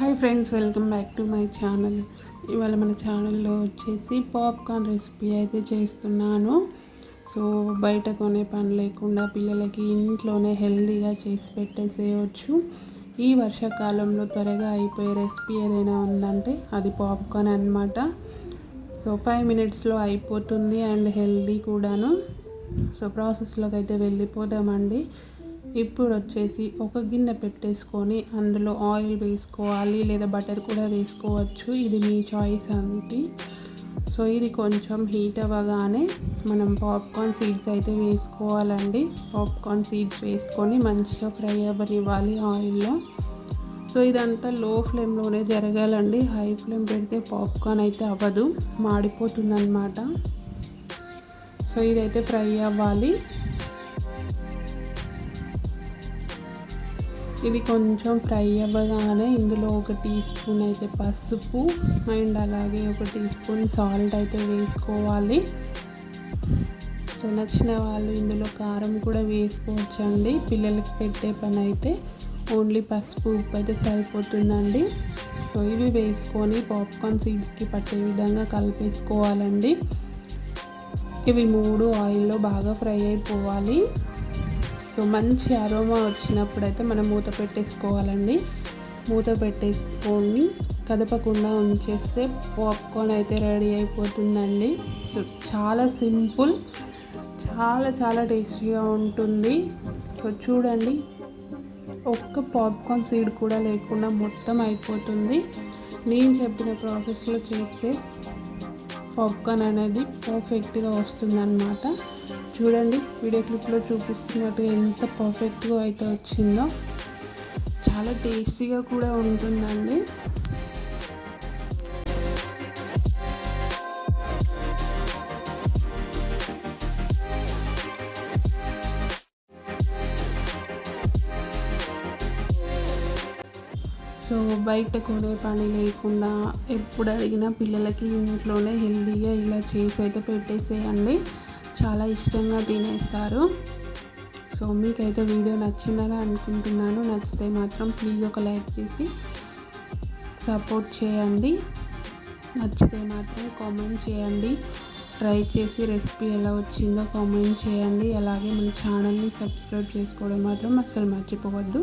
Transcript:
Hi friends welcome back to my channel. ఇవాళ మన ఛానల్లో వచ్చేసి పాప్కార్న్ రెసిపీ అయితే చేస్తున్నాను. సో బయట కొనే పని లేకుండా పిల్లలకి ఇంట్లోనే హెల్తీగా చేసి పెట్టేసేయచ్చు. ఈ వర్షాకాలంలో త్వరగా అయిపోయే రెసిపీ ఏదైనా ఉందంటే అది పాప్కార్న్ అనమాట సో ఫైవ్ మినిట్స్లో అయిపోతుంది అండ్ హెల్దీ కూడాను. సో ప్రాసెస్లోకి అయితే వెళ్ళిపోదామండి. ఇప్పుడు వచ్చేసి ఒక గిన్నె పెట్టేసుకొని అందులో ఆయిల్ వేసుకోవాలి లేదా బటర్ కూడా వేసుకోవచ్చు. ఇది మీ చాయిస్ అనేది సో ఇది కొంచెం హీట్ అవ్వగానే మనం పాప్కార్న్ సీడ్స్ అయితే వేసుకోవాలండి. పాప్కార్న్ సీడ్స్ వేసుకొని మంచిగా ఫ్రై అవ్వనివ్వాలి ఆయిల్లో. సో ఇదంతా లో ఫ్లేమ్లోనే జరగాలండి. హై ఫ్లేమ్ పెడితే పాప్కార్న్ అయితే అవ్వదు. మాడిపోతుందన్నమాట. సో ఇదైతే ఫ్రై అవ్వాలి. ఇది కొంచెం ఫ్రై అవ్వగానే ఇందులో ఒక టీ స్పూన్ అయితే పసుపు అండ్ అలాగే ఒక టీ స్పూన్ సాల్ట్ అయితే వేసుకోవాలి. సో నచ్చిన వాళ్ళు ఇందులో కారం కూడా వేసుకోవచ్చండి. పిల్లలకి పెట్టే పని అయితే ఓన్లీ పసుపు ఉప్పు అయితే సరిపోతుందండి. సో ఇవి వేసుకొని పాప్కార్న్ సీడ్స్కి పట్టే విధంగా కలిపేసుకోవాలండి. ఇవి మూడు ఆయిల్లో బాగా ఫ్రై అయిపోవాలి. సో మంచి అరోమా వచ్చినప్పుడైతే మనం మూత పెట్టేసుకోవాలండి. మూత పెట్టేసుకొని కదపకుండా ఉంచేస్తే పాప్కార్న్ అయితే రెడీ అయిపోతుందండి. సో చాలా సింపుల్ చాలా చాలా టేస్టీగా ఉంటుంది. సో చూడండి ఒక్క పాప్కార్న్ సీడ్ కూడా లేకుండా మొత్తం అయిపోతుంది. నేను చెప్పిన ప్రాసెస్లో చేస్తే పాప్కార్న్ అనేది పర్ఫెక్ట్గా వస్తుందన్నమాట. చూడండి వీడియో క్లిప్లో చూపిస్తున్నట్టు ఎంత పర్ఫెక్ట్గా అయితే వచ్చిందో. చాలా టేస్టీగా కూడా ఉంటుందండి. సో బయట కొనే పని లేకుండా ఎప్పుడు అడిగినా పిల్లలకి ఇంట్లోనే హెల్తీగా ఇలా చేసి అయితే పెట్టేసేయండి. చాలా ఇష్టంగా తినేస్తారు. సో మీకైతే వీడియో నచ్చిందని అనుకుంటున్నాను. నచ్చితే మాత్రం ప్లీజ్ ఒక లైక్ చేసి సపోర్ట్ చేయండి. నచ్చితే మాత్రం కామెంట్ చేయండి. ట్రై చేసి రెసిపీ ఎలా వచ్చిందో కామెంట్ చేయండి. అలాగే మన ఛానల్ని సబ్స్క్రైబ్ చేసుకోవడం మాత్రం అస్సలు మర్చిపోవద్దు.